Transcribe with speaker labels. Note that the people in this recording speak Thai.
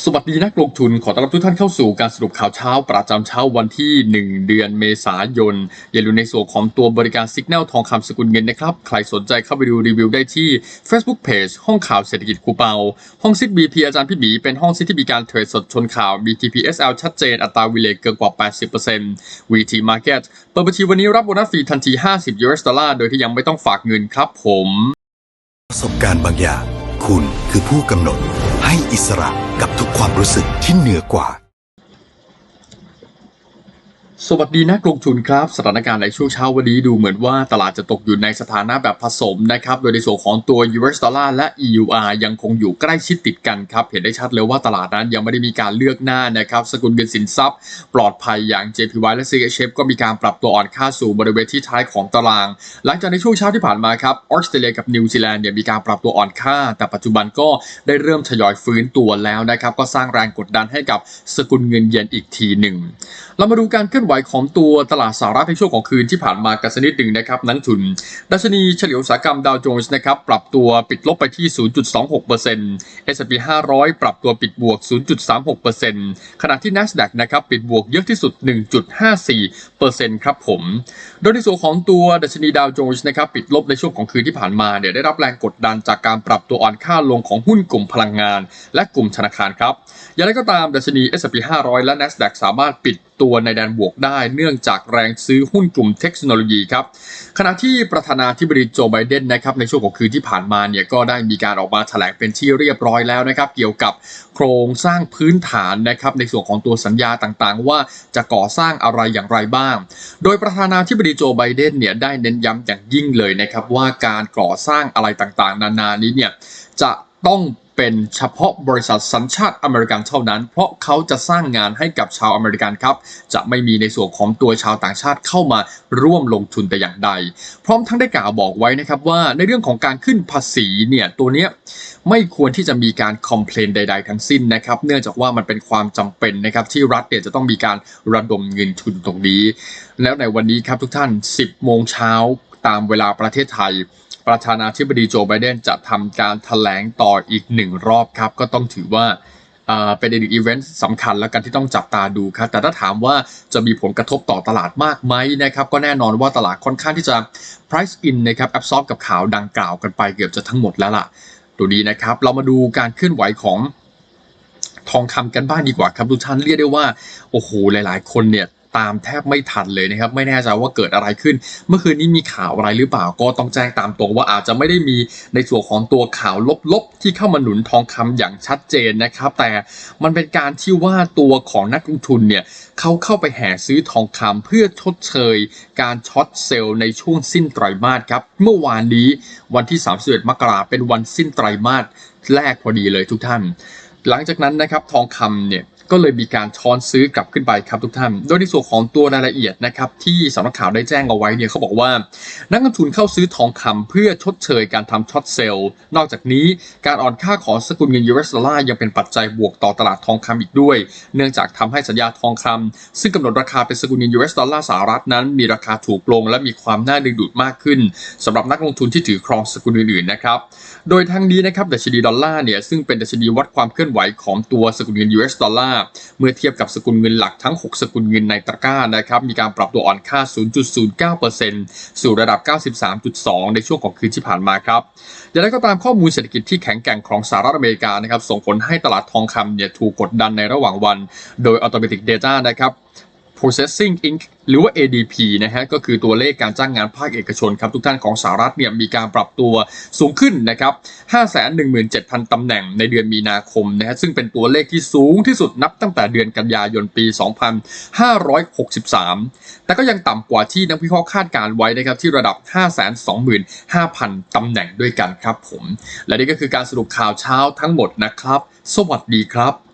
Speaker 1: สวัสดีนักลงทุนขอต้อนรับทุกท่านเข้าสู่การสรุปข่าวเช้า ประจำเช้าวันที่ 1 เดือนเมษายน อย่าลืมในส่วนของตัวบริการสิกแนลทองคำสกุลเงินนะครับ ใครสนใจเข้าไปดูรีวิวได้ที่ Facebook Page ห้องข่าวเศรษฐกิจคูเปา ห้องซิดบีพีอาจารย์พี่บีเป็นห้องซิดที่มีการเทรดสดชนข่าว BTPSL ชัดเจน อัตราวิเลเกินกว่า 80% VT Market เปิดบัญชีวันนี้รับโบนัสฟรีทันที 50 US ดอลลาร์โดยที่ยังไม่ต้องฝากเงินครับผม
Speaker 2: ประสบการณ์บางอย่าง คุณคือผู้กำหนดให้อิสระกับทุกความรู้สึกที่เหนือกว่า
Speaker 1: สวัสดีนักลงทุนครับ สถานการณ์ในช่วงเช้าวันนี้ดูเหมือนว่าตลาดจะตกอยู่ในสถานะแบบผสมนะครับ โดยในส่วนของตัว US ดอลลาร์และ EUR ยังคงอยู่ใกล้ชิดติดกันครับ เห็นได้ชัดเลยว่าตลาดนั้นยังไม่ได้มีการเลือกหน้านะครับ สกุลเงินสินทรัพย์ ปลอดภัยอย่าง JPY และ CHF ก็มีการปรับตัวอ่อนค่าสู่บริเวณที่ท้ายของตาราง หลังจากในช่วงเช้าที่ผ่านมาครับออสเตรเลียกับนิวซีแลนด์เนี่ยมีการปรับตัวอ่อนค่า แต่ปัจจุบันก็ได้เริ่มทยอยฟื้นตัวแล้วนะครับก็สร้างแรงกดดันให้กับสกุลเงินเยนอีกทีหนึ่งเรามาดูการเคลื่อนไหวของตัวตลาดสหรัฐในช่วงของคืนที่ผ่านมากันสักนิดหนึ่งนะครับนักทุน ดัชนีเฉลี่ยอุตสาหกรรมดาวโจนส์นะครับปรับตัวปิดลบไปที่ 0.26% S&P 500 ปรับตัวปิดบวก 0.36%ขณะที่ NASDAQ นะครับปิดบวกเยอะที่สุด 1.54%ครับผม โดยในส่วนของตัวดัชนีดาวโจนส์นะครับปิดลบในช่วงของคืนที่ผ่านมาเนี่ยได้รับแรงกดดันจากการปรับตัวอ่อนค่าลงของหุ้นกลุ่มพลังงาน และกลุ่มธนาคารครับอย่างไรก็ตามดัชนี S&P 500 และ NASDAQ สามารถปิดตัวในแดนบวกได้เนื่องจากแรงซื้อหุ้นกลุ่มเทคโนโลยีครับขณะที่ประธานาธิบดีโจไบเดนนะครับในช่วงของคืนที่ผ่านมาเนี่ยก็ได้มีการออกมาแถลงเป็นที่เรียบร้อยแล้วนะครับเกี่ยวกับโครงสร้างพื้นฐานนะครับในส่วนของตัวสัญญาต่างๆ ว่าจะก่อสร้างอะไรอย่างไรบ้าง โดยประธานาธิบดีโจไบเดนเนี่ยได้เน้นย้ำอย่างยิ่งเลยนะครับว่าการก่อสร้างอะไรต่างๆ นานานี้เนี่ยจะต้อง เป็นเฉพาะบริษัทสัญชาติอเมริกันเท่านั้น เพราะเขาจะสร้างงานให้กับชาวอเมริกันครับ จะไม่มีในส่วนของตัวชาวต่างชาติเข้ามาร่วมลงทุนแต่อย่างใด พร้อมทั้งได้กล่าวบอกไว้นะครับว่าในเรื่องของการขึ้นภาษีเนี่ยตัวเนี้ยไม่ควรที่จะมีการคอมเพลนใด ๆ ทั้งสิ้นนะครับ เนื่องจากว่ามันเป็นความจำเป็นนะครับที่รัฐเนี่ยจะต้องมีการระดมเงินทุนตรงนี้ แล้วในวันนี้ครับทุกท่าน 10 โมงเช้าตามเวลาประเทศไทย ประธานาธิบดีโจไบเดนจะทำการแถลงต่ออีกหนึ่งรอบครับ ก็ต้องถือว่าอ่าเป็นอีกอีเวนต์สำคัญแล้วกันที่ต้องจับตาดูครับ แต่ถ้าถามว่าจะมีผลกระทบต่อตลาดมากไหมนะครับ ก็แน่นอนว่าตลาดค่อนข้างที่จะ price in นะครับ absorb กับข่าวดังกล่าวกันไปเกือบจะทั้งหมดแล้วล่ะ ตัวนี้นะครับ เรามาดูการเคลื่อนไหวของทองคำกันบ้างดีกว่าครับทุกท่านเรียกได้ว่า โอ้โห หลาย ๆ คนเนี่ย ตามแทบไม่ทันเลยนะครับ ไม่แน่ใจว่าเกิดอะไรขึ้น เมื่อคืนนี้มีข่าวอะไรหรือเปล่าก็ต้องแจ้งตามตรงว่าอาจจะไม่ได้มีในส่วนของตัวข่าวลบๆ ที่เข้ามาหนุนทองคำอย่างชัดเจนนะครับ แต่มันเป็นการที่ว่าตัวของนักลงทุนเนี่ยเขาเข้าไปแห่ซื้อทองคำเพื่อชดเชย การช็อตเซลล์ในช่วงสิ้นไตรมาสครับเมื่อวานนี้วันที่31มกราเป็นวันสิ้นไตรมาสแรกพอดีเลยทุกท่าน หลังจากนั้นนะครับทองคำเนี่ยก็เลยมีการช้อนซื้อกลับขึ้นไปครับทุกท่าน โดยในส่วนของตัวรายละเอียดนะครับที่สำนักข่าวได้แจ้งเอาไว้เนี่ยเขาบอกว่า นักลงทุนเข้าซื้อทองคำเพื่อชดเชยการทำช็อตเซลล์ นอกจากนี้การอ่อนค่าของสกุลเงินยูเอสดอลลาร์ยังเป็นปัจจัยบวกต่อตลาดทองคำอีกด้วย เนื่องจากทำให้สัญญาทองคำซึ่งกำหนดราคาเป็นสกุลเงินยูเอสดอลลาร์สหรัฐนั้น มีราคาถูกลง และมีความน่าดึงดูดมากขึ้นสำหรับนักลงทุนที่ถือครองสกุลอื่นๆนะครับ โดยทั้งนี้นะครับดัชนีดอลลาร์เนี่ยซึ่งเป็นดัชนีวัดความเคลื่อนไหวของตัวสกุลเงิน US ดอลลาร์เมื่อเทียบกับสกุลเงินหลักทั้ง 6 สกุลเงินในตะกร้านะครับมีการปรับตัวอ่อนค่า 0.09%สู่ระดับ 93.2 ในช่วงของคืนที่ผ่านมาครับอย่างไรก็ตามข้อมูลเศรษฐกิจที่แข็งแกร่งของสหรัฐอเมริกานะครับส่งผลให้ตลาดทองคำเนี่ยถูกกดดันในระหว่างวัน โดย Automatic Data นะครับ Processing Inc. หรือว่า ADP นะฮะก็คือตัวเลขการจ้างงานภาคเอกชนครับทุกท่านของสหรัฐเนี่ยมีการปรับตัวสูงขึ้นนะครับ517,000 ตำแหน่งในเดือนมีนาคมนะฮะซึ่งเป็นตัวเลขที่สูงที่สุดนับตั้งแต่เดือนกันยายนปี 2563 แต่ก็ยังต่ำกว่าที่นักวิเคราะห์คาดการไว้นะครับที่ระดับ 525,000 ตำแหน่งด้วยกันครับผม และนี่ก็คือการสรุปข่าวเช้าทั้งหมดนะครับ สวัสดีครับ